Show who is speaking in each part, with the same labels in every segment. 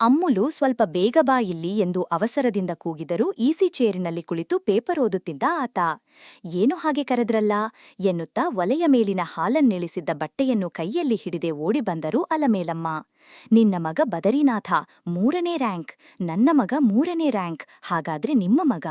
Speaker 1: ಅಮ್ಮುಲು ಸ್ವಲ್ಪ ಬೇಗ ಬಾ ಇಲ್ಲಿ ಎಂದು ಅವಸರದಿಂದ ಕೂಗಿದರೂ ಈಸಿ ಚೇರಿನಲ್ಲಿ ಕುಳಿತು ಪೇಪರ್ ಓದುತ್ತಿದ್ದ ಆತ. ಏನು ಹಾಗೆ ಕರೆದ್ರಲ್ಲ? ಎನ್ನುತ್ತಾ ಒಲೆಯ ಮೇಲಿನ ಹಾಲನ್ನಿಳಿಸಿದ್ದ ಬಟ್ಟೆಯನ್ನು ಕೈಯಲ್ಲಿ ಹಿಡಿದೇ ಓಡಿ ಬಂದರು ಅಲಮೇಲಮ್ಮ. ನಿನ್ನ ಮಗ ಬದರಿನಾಥ ಮೂರನೇ ರ್ಯಾಂಕ್, ನನ್ನ ಮಗ ಮೂರನೇ ರ್ಯಾಂಕ್. ಹಾಗಾದ್ರೆ ನಿಮ್ಮ ಮಗ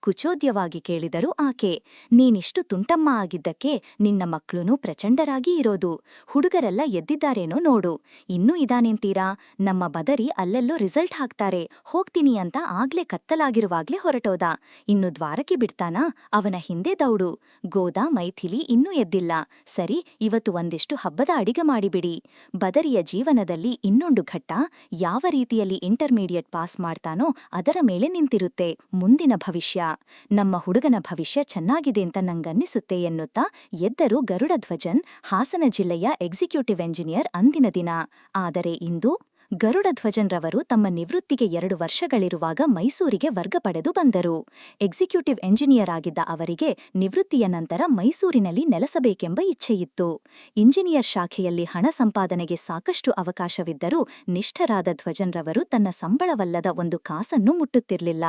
Speaker 1: ಕುಚೋದ್ಯವಾಗಿ ಕೇಳಿದರು ಆಕೆ, ನೀನಿಷ್ಟು ತುಂಟಮ್ಮ ಆಗಿದ್ದಕ್ಕೆ ನಿನ್ನ ಮಕ್ಕಳೂ ಪ್ರಚಂಡರಾಗಿ ಇರೋದು. ಹುಡುಗರೆಲ್ಲ ಎದ್ದಿದ್ದಾರೇನೋ ನೋಡು. ಇನ್ನೂ ಇದಾನೆಂತೀರಾ? ನಮ್ಮ ಬದರಿ ಅಲ್ಲೆಲ್ಲೋ ರಿಸಲ್ಟ್ ಹಾಕ್ತಾರೆ. ಹೋಗ್ತೀನಿ ಅಂತ ಆಗ್ಲೇ ಕತ್ತಲಾಗಿರುವಾಗ್ಲೇ ಹೊರಟೋದ. ಇನ್ನು ದ್ವಾರಕ್ಕೆ ಬಿಡ್ತಾನಾ? ಅವನ ಹಿಂದೆ ದೌಡು. ಗೋದಾ, ಮೈಥಿಲಿ ಇನ್ನೂ ಎದ್ದಿಲ್ಲ. ಸರಿ, ಇವತ್ತು ಒಂದಿಷ್ಟು ಹಬ್ಬದ ಅಡಿಗೆ ಮಾಡಿಬಿಡಿ. ಬದರಿಯ ಜೀವನದಲ್ಲಿ ಇನ್ನೊಂದು ಘಟ್ಟ ಯಾವ ರೀತಿಯಲ್ಲಿ ಇಂಟರ್ಮೀಡಿಯೇಟ್ ಪಾಸ್ ಮಾಡ್ತಾನೋ ಅದರ ಮೇಲೆ ನಿಂತಿರುತ್ತೆ, ಮುಂದಿನ ಭವಿಷ್ಯ. ನಮ್ಮ ಹುಡುಗನ ಭವಿಷ್ಯ ಚೆನ್ನಾಗಿದೆ ಅಂತ ನಂಗನ್ನಿಸುತ್ತೆ ಎನ್ನುತ್ತಾ ಎದ್ದರು ಗರುಡಧ್ವಜನ್ ಹಾಸನ ಜಿಲ್ಲೆಯ ಎಕ್ಸಿಕ್ಯೂಟಿವ್ ಎಂಜಿನಿಯರ್ ಅಂದಿನ ದಿನ. ಆದರೆ ಇಂದು ಗರುಡಧ್ವಜನ್ರವರು ತಮ್ಮ ನಿವೃತ್ತಿಗೆ ಎರಡು ವರ್ಷಗಳಿರುವಾಗ ಮೈಸೂರಿಗೆ ವರ್ಗ ಪಡೆದು ಬಂದರು. ಎಕ್ಸಿಕ್ಯೂಟಿವ್ ಎಂಜಿನಿಯರ್ ಆಗಿದ್ದ ಅವರಿಗೆ ನಿವೃತ್ತಿಯ ನಂತರ ಮೈಸೂರಿನಲ್ಲಿ ನೆಲೆಸಬೇಕೆಂಬ ಇಚ್ಛೆಯಿತ್ತು. ಇಂಜಿನಿಯರ್ ಶಾಖೆಯಲ್ಲಿ ಹಣ ಸಂಪಾದನೆಗೆ ಸಾಕಷ್ಟು ಅವಕಾಶವಿದ್ದರೂ ನಿಷ್ಠರಾದ ಧ್ವಜನ್ರವರು ತನ್ನ ಸಂಬಳವಲ್ಲದ ಒಂದು ಕಾಸನ್ನು ಮುಟ್ಟುತ್ತಿರಲಿಲ್ಲ.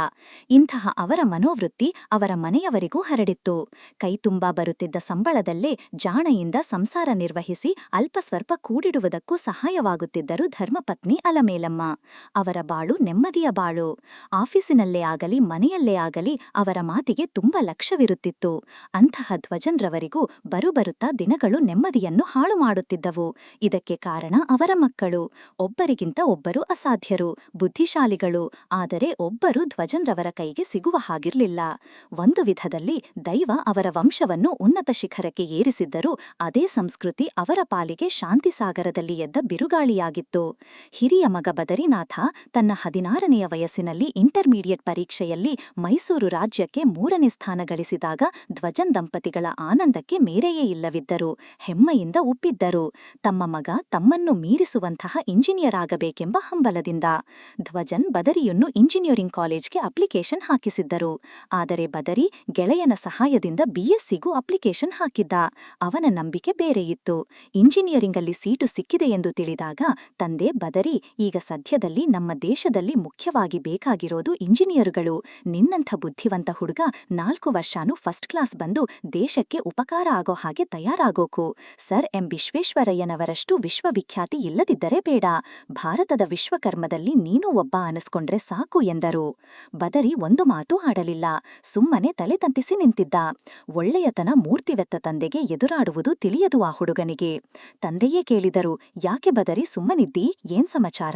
Speaker 1: ಇಂತಹ ಅವರ ಮನೋವೃತ್ತಿ ಅವರ ಮನೆಯವರಿಗೂ ಹರಡಿತ್ತು. ಕೈತುಂಬಾ ಬರುತ್ತಿದ್ದ ಸಂಬಳದಲ್ಲೇ ಜಾಣೆಯಿಂದ ಸಂಸಾರ ನಿರ್ವಹಿಸಿ ಅಲ್ಪಸ್ವಲ್ಪ ಕೂಡಿಡುವುದಕ್ಕೂ ಸಹಾಯವಾಗುತ್ತಿದ್ದರು ಧರ್ಮಪತ್ನಿ ಅಲಮೇಲಮ್ಮ. ಅವರ ಬಾಳು ನೆಮ್ಮದಿಯ ಬಾಳು. ಆಫೀಸಿನಲ್ಲೇ ಆಗಲಿ, ಮನೆಯಲ್ಲೇ ಆಗಲಿ ಅವರ ಮಾತಿಗೆ ತುಂಬ ಲಕ್ಷ್ಯವಿರುತ್ತಿತ್ತು ಅಂತಹ ಧ್ವಜನ್ರವರಿಗೂ ಬರುಬರುತ್ತಾ ದಿನಗಳು ನೆಮ್ಮದಿಯನ್ನು ಹಾಳು ಮಾಡುತ್ತಿದ್ದವು. ಇದಕ್ಕೆ ಕಾರಣ ಅವರ ಮಕ್ಕಳು. ಒಬ್ಬರಿಗಿಂತ ಒಬ್ಬರು ಅಸಾಧ್ಯರು, ಬುದ್ಧಿಶಾಲಿಗಳು. ಆದರೆ ಒಬ್ಬರು ಧ್ವಜನ್ರವರ ಕೈಗೆ ಸಿಗುವ ಹಾಗಿರಲಿಲ್ಲ. ಒಂದು ವಿಧದಲ್ಲಿ ದೈವ ಅವರ ವಂಶವನ್ನು ಉನ್ನತ ಶಿಖರಕ್ಕೆ ಏರಿಸಿದ್ದರೂ, ಅದೇ ಸಂಸ್ಕೃತಿ ಅವರ ಪಾಲಿಗೆ ಶಾಂತಿಸಾಗರದಲ್ಲಿ ಎದ್ದ ಬಿರುಗಾಳಿಯಾಗಿತ್ತು. ಹಿರಿಯ ಮಗ ಬದರಿನಾಥ ತನ್ನ ಹದಿನಾರನೆಯ ವಯಸ್ಸಿನಲ್ಲಿ ಇಂಟರ್ಮೀಡಿಯೇಟ್ ಪರೀಕ್ಷೆಯಲ್ಲಿ ಮೈಸೂರು ರಾಜ್ಯಕ್ಕೆ ಮೂರನೇ ಸ್ಥಾನ ಗಳಿಸಿದಾಗ ಧ್ವಜನ್ ದಂಪತಿಗಳ ಆನಂದಕ್ಕೆ ಮೇರೆಯೇ ಇಲ್ಲವಿದ್ದರು, ಹೆಮ್ಮೆಯಿಂದ ಉಪ್ಪಿದ್ದರು. ತಮ್ಮ ಮಗ ತಮ್ಮನ್ನು ಮೀರಿಸುವಂತಹ ಇಂಜಿನಿಯರ್ ಆಗಬೇಕೆಂಬ ಹಂಬಲದಿಂದ ಧ್ವಜನ್ ಬದರಿಯನ್ನು ಇಂಜಿನಿಯರಿಂಗ್ ಕಾಲೇಜ್ಗೆ ಅಪ್ಲಿಕೇಶನ್ ಹಾಕಿಸಿದ್ದರು. ಆದರೆ ಬದರಿ ಗೆಳೆಯನ ಸಹಾಯದಿಂದ ಬಿಎಸ್ಸಿಗೂ ಅಪ್ಲಿಕೇಶನ್ ಹಾಕಿದ್ದ. ಅವನ ನಂಬಿಕೆ ಬೇರೆಯಿತ್ತು. ಇಂಜಿನಿಯರಿಂಗಲ್ಲಿ ಸೀಟು ಸಿಕ್ಕಿದೆ ಎಂದು ತಿಳಿದಾಗ ತಂದೆ ಬದರಿ ಈಗ ಸದ್ಯದಲ್ಲಿ ನಮ್ಮ ದೇಶದಲ್ಲಿ ಮುಖ್ಯವಾಗಿ ಬೇಕಾಗಿರೋದು ಇಂಜಿನಿಯರುಗಳು. ನಿನ್ನಂಥ ಬುದ್ಧಿವಂತ ಹುಡುಗ ನಾಲ್ಕು ವರ್ಷನೂ ಫಸ್ಟ್ ಕ್ಲಾಸ್ ಬಂದು ದೇಶಕ್ಕೆ ಉಪಕಾರ ಆಗೋ ಹಾಗೆ ತಯಾರಾಗೋಕು. Sir M. ವಿಶ್ವೇಶ್ವರಯ್ಯನವರಷ್ಟು ವಿಶ್ವವಿಖ್ಯಾತಿ ಇಲ್ಲದಿದ್ದರೆ ಬೇಡ. ಭಾರತದ ವಿಶ್ವಕರ್ಮದಲ್ಲಿ ನೀನೂ ಒಬ್ಬ ಅನಿಸ್ಕೊಂಡ್ರೆ ಸಾಕು ಎಂದರು. ಬದರಿ ಒಂದು ಮಾತು ಆಡಲಿಲ್ಲ. ಸುಮ್ಮನೆ ತಲೆ ತಂತಿಸಿ ನಿಂತಿದ್ದ. ಒಳ್ಳೆಯತನ ಮೂರ್ತಿವೆತ್ತ ತಂದೆಗೆ ಎದುರಾಡುವುದು ತಿಳಿಯದು ಆ ಹುಡುಗನಿಗೆ. ತಂದೆಯೇ ಕೇಳಿದರು, ಯಾಕೆ ಬದರಿ ಸುಮ್ಮನಿದ್ದಿ? ಏನ್ ಸಮಾಚಾರ?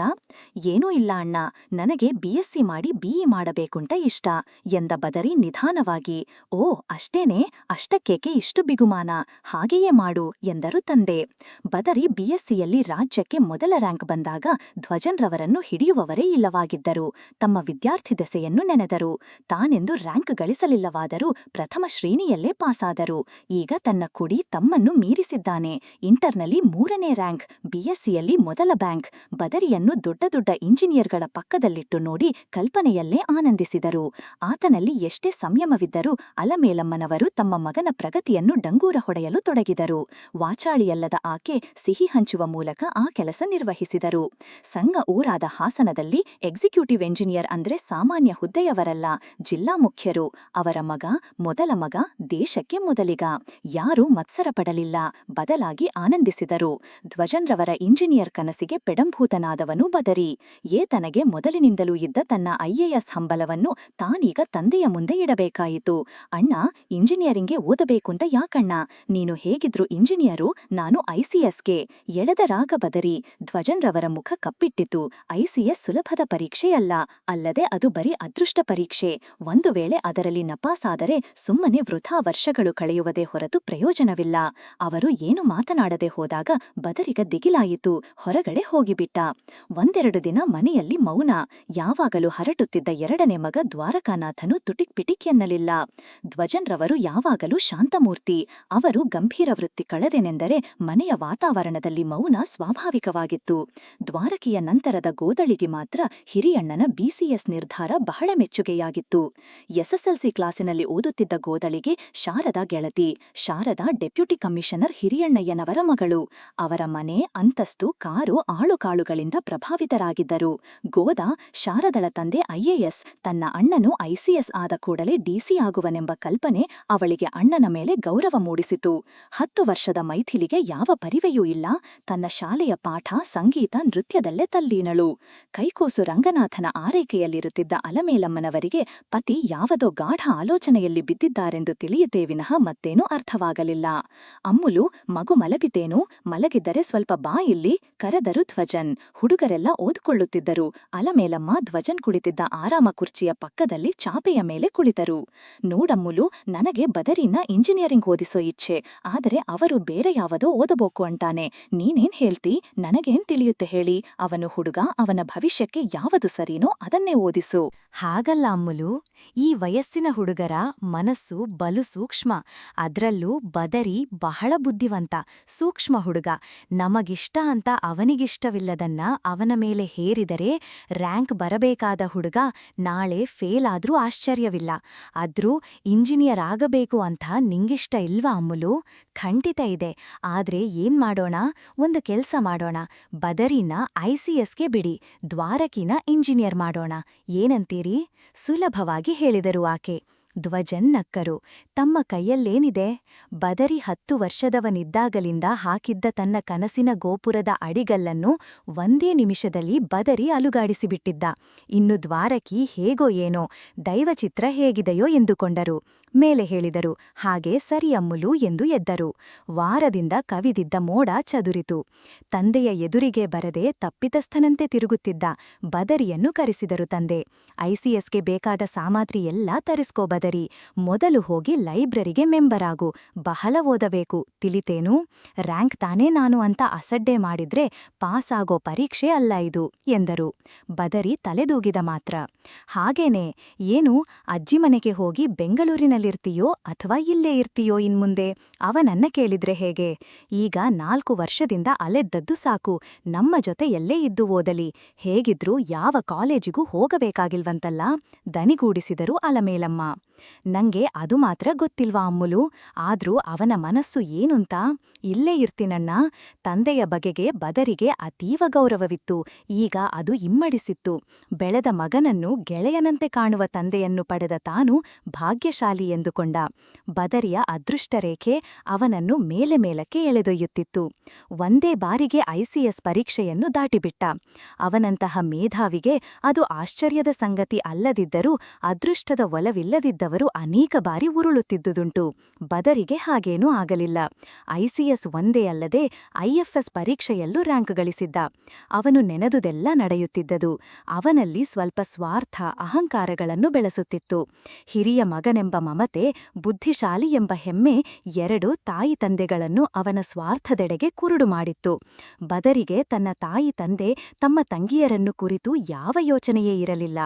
Speaker 1: ಏನೂ ಇಲ್ಲ ಅಣ್ಣ. ನನಗೆ ಬಿಎಸ್ಸಿ ಮಾಡಿ ಬಿಇ ಮಾಡಬೇಕುಂಟ ಇಷ್ಟ. ಎಂದ ಬದರಿ ನಿಧಾನವಾಗಿ, ಓ, ಅಷ್ಟೇನೆ? ಅಷ್ಟಕ್ಕೇಕೆ ಇಷ್ಟು ಬಿಗುಮಾನ? ಹಾಗೆಯೇ ಮಾಡು ಎಂದರು ತಂದೆ. ಬದರಿ ಬಿಎಸ್ಸಿಯಲ್ಲಿ ರಾಜ್ಯಕ್ಕೆ ಮೊದಲ ರ್ಯಾಂಕ್ ಬಂದಾಗ ಧ್ವಜನ್ರವರನ್ನು ಹಿಡಿಯುವವರೇ ಇಲ್ಲವಾಗಿದ್ದರು. ತಮ್ಮ ವಿದ್ಯಾರ್ಥಿ ದೆಸೆಯನ್ನು ನೆನೆದರು. ತಾನೆಂದು ರ್ಯಾಂಕ್ ಗಳಿಸಲಿಲ್ಲವಾದರೂ ಪ್ರಥಮ ಶ್ರೇಣಿಯಲ್ಲೇ ಪಾಸಾದರು. ಈಗ ತನ್ನ ಕುಡಿ ತಮ್ಮನ್ನು ಮೀರಿಸಿದ್ದಾನೆ. ಇಂಟರ್ನಲ್ಲಿ ಮೂರನೇ ರ್ಯಾಂಕ್, ಬಿಎಸ್ಸಿಯಲ್ಲಿ ಮೊದಲ ಬ್ಯಾಂಕ್ ಬದರಿಯನ್ನು ದೊಡ್ಡ ದೊಡ್ಡ ಇಂಜಿನಿಯರ್ಗಳ ಪಕ್ಕದಲ್ಲಿಟ್ಟು ನೋಡಿ ಕಲ್ಪನೆಯಲ್ಲೇ ಆನಂದಿಸಿದರು. ಆತನಲ್ಲಿ ಎಷ್ಟೇ ಸಂಯಮವಿದ್ದರೂ ಅಲಮೇಲಮ್ಮನವರು ತಮ್ಮ ಮಗನ ಪ್ರಗತಿಯನ್ನು ಡಂಗೂರ ಹೊಡೆಯಲು ತೊಡಗಿದರು. ವಾಚಾಳಿಯಲ್ಲದ ಆಕೆ ಸಿಹಿ ಹಂಚುವ ಮೂಲಕ ಆ ಕೆಲಸ ನಿರ್ವಹಿಸಿದರು. ಸಂಘ ಊರಾದ ಹಾಸನದಲ್ಲಿ ಎಕ್ಸಿಕ್ಯೂಟಿವ್ ಎಂಜಿನಿಯರ್ ಅಂದ್ರೆ ಸಾಮಾನ್ಯ ಹುದ್ದೆಯವರಲ್ಲ, ಜಿಲ್ಲಾ ಮುಖ್ಯರು. ಅವರ ಮಗ, ಮೊದಲ ಮಗ, ದೇಶಕ್ಕೆ ಮೊದಲಿಗ. ಯಾರೂ ಮತ್ಸರ ಪಡಲಿಲ್ಲ. ಬದಲಾಗಿ ಆನಂದಿಸಿದರು. ಧ್ವಜನ್ರವರ ಇಂಜಿನಿಯರ್ ಕನಸಿಗೆ ಪೆಡಂಭೂತನಾದವನು ಬದರಿ. ಏತನಗೆ ಮೊದಲಿನಿಂದಲೂ ಇದ್ದ ತನ್ನ ಐಎಎಸ್ ಹಂಬಲವನ್ನು ತಾನೀಗ ತಂದೆಯ ಮುಂದೆ ಇಡಬೇಕಾಯಿತು. ಅಣ್ಣ, ಇಂಜಿನಿಯರಿಂಗ್ಗೆ ಓದಬೇಕುಂತ ಯಾಕಣ್ಣ? ನೀನು ಹೇಗಿದ್ರು ಇಂಜಿನಿಯರು, ನಾನು ಐಸಿಎಸ್ಗೆ ಎಳೆದರಾಗ ಬದರಿ, ಧ್ವಜನ್ರವರ ಮುಖ ಕಪ್ಪಿಟ್ಟಿತು. ಐಸಿಎಸ್ ಸುಲಭದ ಪರೀಕ್ಷೆಯಲ್ಲ, ಅಲ್ಲದೆ ಅದು ಬರೀ ಅದೃಷ್ಟ ಪರೀಕ್ಷೆ. ಒಂದು ವೇಳೆ ಅದರಲ್ಲಿ ನಪಾಸಾದರೆ ಸುಮ್ಮನೆ ವೃಥಾ ವರ್ಷಗಳು ಕಳೆಯುವುದೇ ಹೊರತು ಪ್ರಯೋಜನವಿಲ್ಲ. ಅವರು ಏನು ಮಾತನಾಡದೆ ಹೋದಾಗ ಬದರಿಗ ದಿಗಿಲಾಯಿತು, ಹೊರಗಡೆ ಹೋಗಿಬಿಟ್ಟ. ಒಂದೆರಡು ದಿನ ಮನೆಯಲ್ಲಿ ಮೌನ. ಯಾವಾಗಲೂ ಹರಟುತ್ತಿದ್ದ ಎರಡನೇ ಮಗ ದ್ವಾರಕಾನಾಥನು ತುಟಿಕ್ ಪಿಟಿಕ್ ಎನ್ನಲಿಲ್ಲ ಧ್ವಜನ್ರವರು ಯಾವಾಗಲೂ ಶಾಂತಮೂರ್ತಿ. ಅವರು ಗಂಭೀರ ವೃತ್ತಿ ಕಳೆದೆನೆಂದರೆ ಮನೆಯ ವಾತಾವರಣದಲ್ಲಿ ಮೌನ ಸ್ವಾಭಾವಿಕವಾಗಿತ್ತು. ದ್ವಾರಕೆಯ ನಂತರದ ಗೋದಳಿಗೆ ಮಾತ್ರ ಹಿರಿಯಣ್ಣನ ಬಿಸಿಎಸ್ ನಿರ್ಧಾರ ಬಹಳ ಮೆಚ್ಚುಗೆಯಾಗಿತ್ತು. ಎಸ್ಎಸ್ಎಲ್ಸಿ ಕ್ಲಾಸಿನಲ್ಲಿ ಓದುತ್ತಿದ್ದ ಗೋದಳಿಗೆ ಶಾರದಾ ಗೆಳತಿ. ಶಾರದಾ ಡೆಪ್ಯೂಟಿ ಕಮಿಷನರ್ ಹಿರಿಯಣ್ಣಯ್ಯನವರ ಮಗಳು. ಅವರ ಮನೆ, ಅಂತಸ್ತು, ಕಾರು ಆಳುಕಾಳುಗಳ ಅನುಭವಗಳಿಂದ ಪ್ರಭಾವಿತರಾಗಿದ್ದರು. ಗೋದಾ, ಶಾರದಳ ತಂದೆ ಐಎಎಸ್, ತನ್ನ ಅಣ್ಣನು ಐಸಿಎಸ್ ಆದ ಕೂಡಲೇ ಡಿಸಿ ಆಗುವನೆಂಬ ಕಲ್ಪನೆ ಅವಳಿಗೆ ಅಣ್ಣನ ಮೇಲೆ ಗೌರವ ಮೂಡಿಸಿತು. ಹತ್ತು ವರ್ಷದ ಮೈಥಿಲಿಗೆ ಯಾವ ಪರಿವೆಯೂ ಇಲ್ಲ. ತನ್ನ ಶಾಲೆಯ ಪಾಠ, ಸಂಗೀತ, ನೃತ್ಯದಲ್ಲೇ ತಲ್ಲೀನಳು. ಕೈಕೋಸು ರಂಗನಾಥನ ಆರೈಕೆಯಲ್ಲಿರುತ್ತಿದ್ದ ಅಲಮೇಲಮ್ಮನವರಿಗೆ ಪತಿ ಯಾವದೋ ಗಾಢ ಆಲೋಚನೆಯಲ್ಲಿ ಬಿದ್ದಿದ್ದಾರೆಂದು ತಿಳಿಯುತ್ತೇ ವಿನಃ ಮತ್ತೇನೂ ಅರ್ಥವಾಗಲಿಲ್ಲ. ಅಮ್ಮುಲು, ಮಗು ಮಲಗಿತೇನು ಮಲಗಿದ್ದರೆ ಸ್ವಲ್ಪ ಬಾ ಇಲ್ಲಿ, ಕರೆದರು ಧ್ವಜನ್. ಹುಡುಗರೆಲ್ಲ ಓದ್ಕೊಳ್ಳುತ್ತಿದ್ದರು. ಅಲಮೇಲಮ್ಮ ಧ್ವಜನ್ ಕುಳಿತಿದ್ದ ಆರಾಮ ಕುರ್ಚಿಯ ಪಕ್ಕದಲ್ಲಿ ಚಾಪೆಯ ಮೇಲೆ ಕುಳಿತರು. ನೋಡಮ್ಮುಲು, ನನಗೆ ಬದರಿನ ಇಂಜಿನಿಯರಿಂಗ್ ಓದಿಸೋ ಇಚ್ಛೆ. ಆದರೆ ಅವರು ಬೇರೆ ಯಾವುದೋ ಓದಬೇಕು ಅಂತಾನೆ. ನೀನೇನ್ ಹೇಳ್ತಿ? ನನಗೇನ್ ತಿಳಿಯುತ್ತೆ ಹೇಳಿ? ಅವನು ಹುಡುಗ, ಅವನ ಭವಿಷ್ಯಕ್ಕೆ ಯಾವುದು ಸರಿನೋ ಅದನ್ನೇ ಓದಿಸು.
Speaker 2: ಹಾಗಲ್ಲ ಅಮ್ಮುಲು. ಈ ವಯಸ್ಸಿನ ಹುಡುಗರ ಮನಸ್ಸು ಬಲು ಸೂಕ್ಷ್ಮ. ಅದರಲ್ಲೂ ಬದರಿ ಬಹಳ ಬುದ್ಧಿವಂತ, ಸೂಕ್ಷ್ಮ ಹುಡುಗ. ನಮಗಿಷ್ಟ ಅಂತ ಅವನಿಗಿಷ್ಟವಿಲ್ಲದನ್ನ ಅವನ ಮೇಲೆ ಹೇರಿದರೆ ರ್ಯಾಂಕ್ ಬರಬೇಕಾದ ಹುಡುಗ ನಾಳೆ ಫೇಲ್ ಆದ್ರೂ ಆಶ್ಚರ್ಯವಿಲ್ಲ. ಆದ್ರೂ ಇಂಜಿನಿಯರ್ ಆಗಬೇಕು ಅಂತ ನಿಂಗಿಷ್ಟ ಇಲ್ವಾ ಅಮ್ಮುಲು ಖಂಡಿತ ಇದೆ. ಆದ್ರೆ ಏನ್ ಮಾಡೋಣ? ಒಂದು ಕೆಲ್ಸ ಮಾಡೋಣ. ಬದರಿನ ಐಸಿಎಸ್ಗೆ ಬಿಡಿ. ದ್ವಾರಕಿನ ಇಂಜಿನಿಯರ್ ಮಾಡೋಣ. ಏನಂತೀರಿ? ಸುಲಭವಾಗಿ ಹೇಳಿದರು ಆಕೆ. ಧ್ವಜನ್ ನಕ್ಕರು. ತಮ್ಮ ಕೈಯಲ್ಲೇನಿದೆ? ಬದರಿ ಹತ್ತು ವರ್ಷದವನಿದ್ದಾಗಲಿಂದ ಹಾಕಿದ್ದ ತನ್ನ ಕನಸಿನ ಗೋಪುರದ ಅಡಿಗಲ್ಲನ್ನು ಒಂದೇ ನಿಮಿಷದಲ್ಲಿ ಬದರಿ ಅಲುಗಾಡಿಸಿಬಿಟ್ಟಿದ್ದ. ಇನ್ನು ದ್ವಾರಕಿ ಹೇಗೋ ಏನೋ, ದೈವಚಿತ್ರ ಹೇಗಿದೆಯೋ ಎಂದುಕೊಂಡರು. ಮೇಲೆ ಹೇಳಿದರು, ಹಾಗೆ ಸರಿ ಅಮ್ಮುಲು ಎಂದು ಎದ್ದರು. ವಾರದಿಂದ ಕವಿದಿದ್ದ ಮೋಡ ಚದುರಿತು. ತಂದೆಯ ಎದುರಿಗೆ ಬರದೆ ತಪ್ಪಿತಸ್ಥನಂತೆ ತಿರುಗುತ್ತಿದ್ದ ಬದರಿಯನ್ನು ಕರೆಸಿದರು ತಂದೆ. ಐಸಿಎಸ್ಗೆ ಬೇಕಾದ ಸಾಮಗ್ರಿ ಎಲ್ಲ ತರಿಸ್ಕೋ ಬದರಿ ಮೊದಲು ಹೋಗಿ ಲೈಬ್ರರಿಗೆ ಮೆಂಬರ್ ಆಗು ಬಹಳ ಓದಬೇಕು. ತಿಳಿತೇನು? ರ್ಯಾಂಕ್ ತಾನೇ ನಾನು ಅಂತ ಅಸಡ್ಡೆ ಮಾಡಿದ್ರೆ ಪಾಸ್ ಆಗೋ ಪರೀಕ್ಷೆ ಅಲ್ಲ ಇದು, ಎಂದರು. ಬದರಿ ತಲೆದೂಗಿದ ಮಾತ್ರ. ಹಾಗೇನೆ, ಏನು ಅಜ್ಜಿ ಮನೆಗೆ ಹೋಗಿ ಬೆಂಗಳೂರಿನಲ್ಲಿರ್ತೀಯೋ ಅಥವಾ ಇಲ್ಲೇ ಇರ್ತೀಯೋ ಇನ್ಮುಂದೆ? ಅವನನ್ನ ಕೇಳಿದ್ರೆ ಹೇಗೆ? ಈಗ ನಾಲ್ಕು ವರ್ಷದಿಂದ ಅಲೆದ್ದದ್ದು ಸಾಕು. ನಮ್ಮ ಜೊತೆ ಎಲ್ಲೇ ಇದ್ದು ಓದಲಿ. ಹೇಗಿದ್ರೂ ಯಾವ ಕಾಲೇಜಿಗೂ ಹೋಗಬೇಕಾಗಿಲ್ವಂತಲ್ಲ? ದನಿಗೂಡಿಸಿದರು ಅಲಮೇಲಮ್ಮ. ನಂಗೆ ಅದು ಮಾತ್ರ ಗೊತ್ತಿಲ್ವಾ ಅಮ್ಮುಲು? ಆದ್ರೂ ಅವನ ಮನಸ್ಸು ಏನುಂತ? ಇಲ್ಲೇ ಇರ್ತೀನಣ್ಣ ತಂದೆಯ ಬಗೆಗೆ ಬದರಿಗೆ ಅತೀವ ಗೌರವವಿತ್ತು. ಈಗ ಅದು ಇಮ್ಮಡಿಸಿತ್ತು. ಬೆಳೆದ ಮಗನನ್ನು ಗೆಳೆಯನಂತೆ ಕಾಣುವ ತಂದೆಯನ್ನು ಪಡೆದ ತಾನು ಭಾಗ್ಯಶಾಲಿ ಎಂದುಕೊಂಡ. ಬದರಿಯ ಅದೃಷ್ಟರೇಖೆ ಅವನನ್ನು ಮೇಲೆ ಮೇಲಕ್ಕೆ ಎಳೆದೊಯ್ಯುತ್ತಿತ್ತು. ಒಂದೇ ಬಾರಿಗೆ ಐಸಿಎಸ್ ಪರೀಕ್ಷೆಯನ್ನು ದಾಟಿಬಿಟ್ಟ. ಅವನಂತಹ ಮೇಧಾವಿಗೆ ಅದು ಆಶ್ಚರ್ಯದ ಸಂಗತಿ ಅಲ್ಲದಿದ್ದರೂ ಅದೃಷ್ಟದ ಒಲವಿಲ್ಲದಿದ್ದವರು ಅನೇಕ ಬಾರಿ ಉರುಳುತ್ತಿದ್ದುದುಂಟು. ಬದರಿಗೆ ಹಾಗೇನೂ ಆಗಲಿಲ್ಲ. ಐಸಿಎಸ್ ಒಂದೇ ಅಲ್ಲದೆ ಐಎಫ್ಎಸ್ ಪರೀಕ್ಷೆಯಲ್ಲೂ ರ್ಯಾಂಕ್ ಗಳಿಸಿದ್ದ. ಅವನು ನೆನೆದುದೆಲ್ಲ ನಡೆಯುತ್ತಿದ್ದದು. ಅವನಲ್ಲಿ ಸ್ವಲ್ಪ ಸ್ವಾರ್ಥ, ಅಹಂಕಾರಗಳನ್ನು ಬೆಳೆಸುತ್ತಿತ್ತು. ಹಿರಿಯ ಮಗನೆಂಬ ಮಮತೆ, ಬುದ್ಧಿಶಾಲಿ ಎಂಬ ಹೆಮ್ಮೆ ಎರಡು ತಾಯಿ ತಂದೆಗಳನ್ನು ಅವನ ಸ್ವಾರ್ಥದೆಡೆಗೆ ಕುರುಡು ಮಾಡಿತ್ತು. ಬದರಿಗೆ ತನ್ನ ತಾಯಿ ತಂದೆ, ತಮ್ಮ ತಂಗಿಯರನ್ನು ಕುರಿತು ಯಾವ ಯೋಚನೆಯೇ ಇರಲಿಲ್ಲ.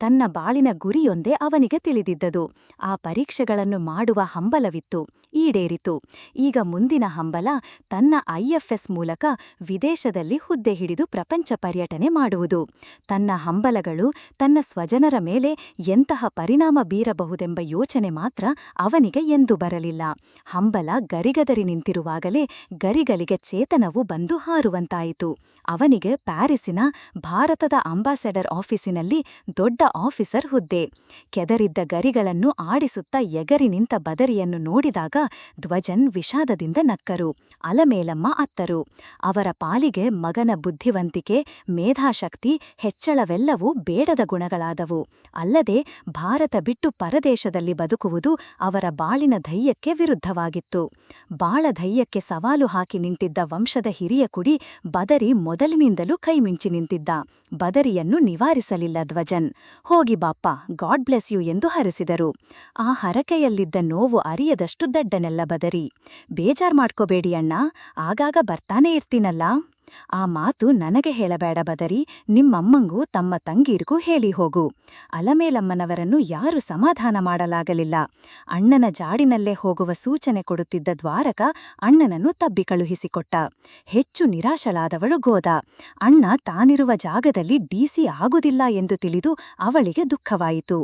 Speaker 2: ತನ್ನ ಬಾಳಿನ ಗುರಿಯೊಂದೇ ಅವನಿಗೆ ತಿಳಿದಿದ್ದದು. ಆ ಪರೀಕ್ಷೆಗಳನ್ನು ಮಾಡುವ ಹಂಬಲವಿತ್ತು, ಈಡೇರಿತು. ಈಗ ಮುಂದಿನ ಹಂಬಲ ತನ್ನ ಐಎಫ್ಎಸ್ ಮೂಲಕ ವಿದೇಶದಲ್ಲಿ ಹುದ್ದೆ ಹಿಡಿದು ಪ್ರಪಂಚ ಪರ್ಯಟನೆ ಮಾಡುವುದು. ತನ್ನ ಹಂಬಲಗಳು ತನ್ನ ಸ್ವಜನರ ಮೇಲೆ ಎಂತಹ ಪರಿಣಾಮ ಬೀರಬಹುದೆಂಬ ಯೋಚನೆ ಮಾತ್ರ ಅವನಿಗೆ ಎಂದು ಬರಲಿಲ್ಲ. ಹಂಬಲ ಗರಿಗದರಿ ನಿಂತಿರುವಾಗಲೇ ಗರಿಗಳಿಗೆ ಚೇತನವು ಬಂದು ಹಾರುವಂತಾಯಿತು. ಅವನಿಗೆ ಪ್ಯಾರಿಸಿನ ಭಾರತದ ಅಂಬಾಸೆಡರ್ ಆಫೀಸಿನಲ್ಲಿ ದೊಡ್ಡ ಆಫೀಸರ್ ಹುದ್ದೆ. ಕೆದರಿದ್ದ ಗರಿಗಳನ್ನು ಆಡಿಸುತ್ತಾ ಎಗರಿ ನಿಂತ ಬದರಿಯನ್ನು ನೋಡಿದಾಗ ಧ್ವಜನ್ ವಿಷಾದದಿಂದ ನಕ್ಕರು. ಅಲಮೇಲಮ್ಮ ಅತ್ತರು. ಅವರ ಪಾಲಿಗೆ ಮಗನ ಬುದ್ಧಿವಂತಿಕೆ, ಮೇಧಾಶಕ್ತಿ, ಹೆಚ್ಚಳವೆಲ್ಲವೂ ಬೇಡದ ಗುಣಗಳಾದವು. ಅಲ್ಲದೆ ಭಾರತ ಬಿಟ್ಟು ಪರದೇಶದಲ್ಲಿ ಬದುಕುವುದು ಅವರ ಬಾಳಿನ ಧೈರ್ಯಕ್ಕೆ ವಿರುದ್ಧವಾಗಿತ್ತು. ಬಾಳ ಧೈರ್ಯಕ್ಕೆ ಸವಾಲು ಹಾಕಿ ನಿಂತಿದ್ದ ವಂಶದ ಹಿರಿಯ ಕುಡಿ ಬದರಿ ಮೊದಲಿನಿಂದಲೂ ಕೈಮಿಂಚಿ ನಿಂತಿದ್ದ. ಬದರಿಯನ್ನು ನಿವಾರಿಸಲಿಲ್ಲ ಧ್ವಜನ್. ಹೋಗಿ ಬಾಪ್ಪ, ಗಾಡ್ ಬ್ಲೆಸ್ ಯು ಎಂದು ಹರಿಸಿದರು. ಆ ಹರಕೆಯಲ್ಲಿದ್ದ ನೋವು ಅರಿಯದಷ್ಟು ದಡ್ಡನೆಲ್ಲ ಬದರಿ. ಬೇಜಾರ್ ಮಾಡ್ಕೋಬೇಡಿ ಅಣ್ಣ ಆಗಾಗ ಬರ್ತಾನೇ ಇರ್ತೀನಲ್ಲ. ಆ ಮಾತು ನನಗೆ ಹೇಳಬೇಡ ಬದರಿ, ನಿಮ್ಮಮ್ಮಂಗೂ ತಮ್ಮ ತಂಗೀರ್ಗೂ ಹೇಳಿ ಹೋಗು. ಅಲಮೇಲಮ್ಮನವರನ್ನು ಯಾರು ಸಮಾಧಾನ ಮಾಡಲಾಗಲಿಲ್ಲ. ಅಣ್ಣನ ಜಾಡಿನಲ್ಲೇ ಹೋಗುವ ಸೂಚನೆ ಕೊಡುತ್ತಿದ್ದ ದ್ವಾರಕ ಅಣ್ಣನನ್ನು ತಬ್ಬಿ ಕಳುಹಿಸಿಕೊಟ್ಟ ಹೆಚ್ಚು ನಿರಾಶಳಾದವಳು ಗೋದ. ಅಣ್ಣ ತಾನಿರುವ ಜಾಗದಲ್ಲಿ ಡಿಸಿ ಆಗುವುದಿಲ್ಲ ಎಂದು ತಿಳಿದು ಅವಳಿಗೆ ದುಃಖವಾಯಿತು.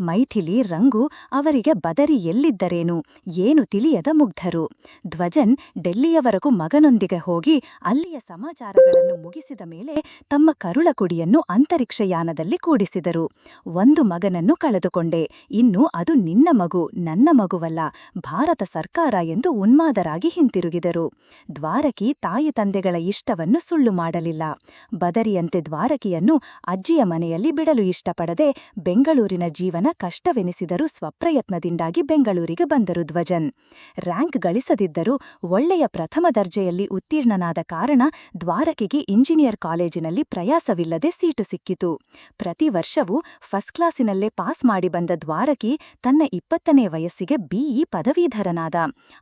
Speaker 2: ಮೈಥಿಲಿ ರಂಗು ಅವರಿಗೆ ಬದರಿ ಎಲ್ಲಿದ್ದರೇನು, ಏನು ತಿಳಿಯದ ಮುಗ್ಧರು. ಧ್ವಜನ್ ಡೆಲ್ಲಿಯವರೆಗೂ ಮಗನೊಂದಿಗೆ ಹೋಗಿ ಅಲ್ಲಿಯ ಸಮಾಜ ಉಪಚಾರಗಳನ್ನು ಮುಗಿಸಿದ ಮೇಲೆ ತಮ್ಮ ಕರುಳ ಕುಡಿಯನ್ನು ಅಂತರಿಕ್ಷಯಾನದಲ್ಲಿ ಕೂಡಿಸಿದರು. ಒಂದು ಮಗನನ್ನು ಕಳೆದುಕೊಂಡೆ. ಇನ್ನು ಅದು ನಿನ್ನ ಮಗು, ನನ್ನ ಮಗುವಲ್ಲ, ಭಾರತ ಸರ್ಕಾರ ಎಂದು ಉನ್ಮಾದರಾಗಿ ಹಿಂತಿರುಗಿದರು. ದ್ವಾರಕಿ ತಾಯಿ ತಂದೆಗಳ ಇಷ್ಟವನ್ನು ಸುಳ್ಳು ಮಾಡಲಿಲ್ಲ. ಬದರಿಯಂತೆ ದ್ವಾರಕಿಯನ್ನು ಅಜ್ಜಿಯ ಮನೆಯಲ್ಲಿ ಬಿಡಲು ಇಷ್ಟಪಡದೆ ಬೆಂಗಳೂರಿನ ಜೀವನ ಕಷ್ಟವೆನಿಸಿದರೂ ಸ್ವಪ್ರಯತ್ನದಿಂದಾಗಿ ಬೆಂಗಳೂರಿಗೆ ಬಂದರು ಧ್ವಜನ್. ರ್ಯಾಂಕ್ ಗಳಿಸದಿದ್ದರೂ ಒಳ್ಳೆಯ ಪ್ರಥಮ ದರ್ಜೆಯಲ್ಲಿ ಉತ್ತೀರ್ಣನಾದ ಕಾರಣ ದ್ವಾರಕಿಗೆ ಇಂಜಿನಿಯರ್ ಕಾಲೇಜಿನಲ್ಲಿ ಪ್ರಯಾಸವಿಲ್ಲದೆ ಸೀಟು ಸಿಕ್ಕಿತು. ಪ್ರತಿ ವರ್ಷವೂ ಫಸ್ಟ್ ಕ್ಲಾಸಿನಲ್ಲೇ ಪಾಸ್ ಮಾಡಿ ಬಂದ ದ್ವಾರಕಿ ತನ್ನ ಇಪ್ಪತ್ತನೇ ವಯಸ್ಸಿಗೆ ಬಿಇ ಪದವೀಧರನಾದ.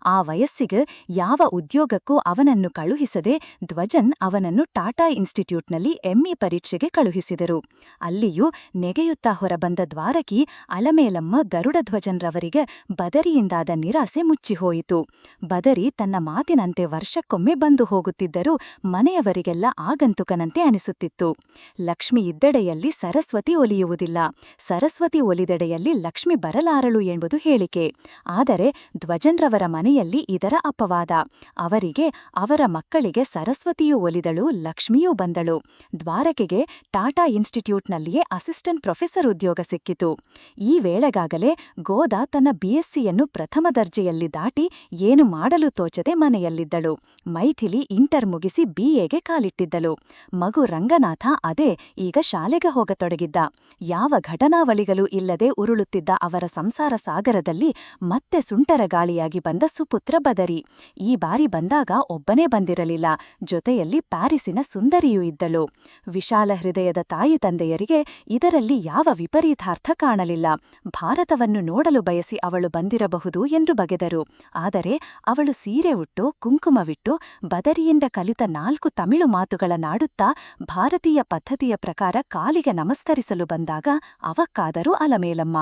Speaker 2: ಆ ವಯಸ್ಸಿಗೆ ಯಾವ ಉದ್ಯೋಗಕ್ಕೂ ಅವನನ್ನು ಕಳುಹಿಸದೆ ಧ್ವಜನ್ ಅವನನ್ನು ಟಾಟಾ ಇನ್ಸ್ಟಿಟ್ಯೂಟ್ನಲ್ಲಿ ಎಂಇ ಪರೀಕ್ಷೆಗೆ ಕಳುಹಿಸಿದರು. ಅಲ್ಲಿಯೂ ನೆಗೆಯುತ್ತಾ ಹೊರಬಂದ ದ್ವಾರಕಿ ಅಲಮೇಲಮ್ಮ ಗರುಡಧ್ವಜನ್ರವರಿಗೆ ಬದರಿಯಿಂದಾದ ನಿರಾಸೆ ಮುಚ್ಚಿಹೋಯಿತು. ಬದರಿ ತನ್ನ ಮಾತಿನಂತೆ ವರ್ಷಕ್ಕೊಮ್ಮೆ ಬಂದು ಹೋಗುತ್ತಿದ್ದರೂ ಮನೆಯವರಿಗೆಲ್ಲ ಆಗಂತುಕನಂತೆ ಅನಿಸುತ್ತಿತ್ತು. ಲಕ್ಷ್ಮಿ ಇದ್ದೆಡೆಯಲ್ಲಿ ಸರಸ್ವತಿ ಒಲಿಯುವುದಿಲ್ಲ. ಸರಸ್ವತಿ ಒಲಿದೆಡೆಯಲ್ಲಿ ಲಕ್ಷ್ಮಿ ಬರಲಾರಳು ಎಂಬುದು ಹೇಳಿಕೆ. ಆದರೆ ಧ್ವಜನ್ರವರ ಮನೆಯಲ್ಲಿ ಇದರ ಅಪವಾದ. ಅವರಿಗೆ, ಅವರ ಮಕ್ಕಳಿಗೆ ಸರಸ್ವತಿಯೂ ಒಲಿದಳು, ಲಕ್ಷ್ಮಿಯೂ ಬಂದಳು. ದ್ವಾರಕೆಗೆ ಟಾಟಾ ಇನ್ಸ್ಟಿಟ್ಯೂಟ್ನಲ್ಲಿಯೇ ಅಸಿಸ್ಟೆಂಟ್ ಪ್ರೊಫೆಸರ್ ಉದ್ಯೋಗ ಸಿಕ್ಕಿತು. ಈ ವೇಳೆಗಾಗಲೇ ಗೋದಾ ತನ್ನ ಬಿಎಸ್ಸಿಯನ್ನು ಪ್ರಥಮ ದರ್ಜೆಯಲ್ಲಿ ದಾಟಿ ಏನು ಮಾಡಲು ತೋಚದೆ ಮನೆಯಲ್ಲಿದ್ದಳು. ಮೈಥಿಲಿ ಇಂಟರ್ ಮುಗಿಸಿ ಕಾಲಿಟ್ಟಿದ್ದಳು. ಮಗು ರಂಗನಾಥ ಅದೇ ಈಗ ಶಾಲೆಗೆ ಹೋಗತೊಡಗಿದ್ದ. ಯಾವ ಘಟನಾವಳಿಗಳೂ ಇಲ್ಲದೆ ಉರುಳುತ್ತಿದ್ದ ಅವರ ಸಂಸಾರ ಸಾಗರದಲ್ಲಿ ಮತ್ತೆ ಸುಂಟರ ಗಾಳಿಯಾಗಿ ಬಂದ ಸುಪುತ್ರ ಬದರಿ. ಈ ಬಾರಿ ಬಂದಾಗ ಒಬ್ಬನೇ ಬಂದಿರಲಿಲ್ಲ. ಜೊತೆಯಲ್ಲಿ ಪ್ಯಾರಿಸಿನ ಸುಂದರಿಯೂ ಇದ್ದಳು. ವಿಶಾಲ ಹೃದಯದ ತಾಯಿ ತಂದೆಯರಿಗೆ ಇದರಲ್ಲಿ ಯಾವ ವಿಪರೀತಾರ್ಥ ಕಾಣಲಿಲ್ಲ. ಭಾರತವನ್ನು ನೋಡಲು ಬಯಸಿ ಅವಳು ಬಂದಿರಬಹುದು ಎಂದು ಬಗೆದರು. ಆದರೆ ಅವಳು ಸೀರೆ ಉಟ್ಟು, ಕುಂಕುಮವಿಟ್ಟು, ಬದರಿಯಿಂದ ಕಲಿತ ನಾಲ್ಕು ತಮಿಳು ಮಾತುಗಳ ನಾಡುತ್ತಾ ಭಾರತೀಯ ಪದ್ಧತಿಯ ಪ್ರಕಾರ ಕಾಲಿಗೆ ನಮಸ್ಕರಿಸಲು ಬಂದಾಗ ಅವಕ್ಕಾದರೂ ಅಲಮೇಲಮ್ಮ.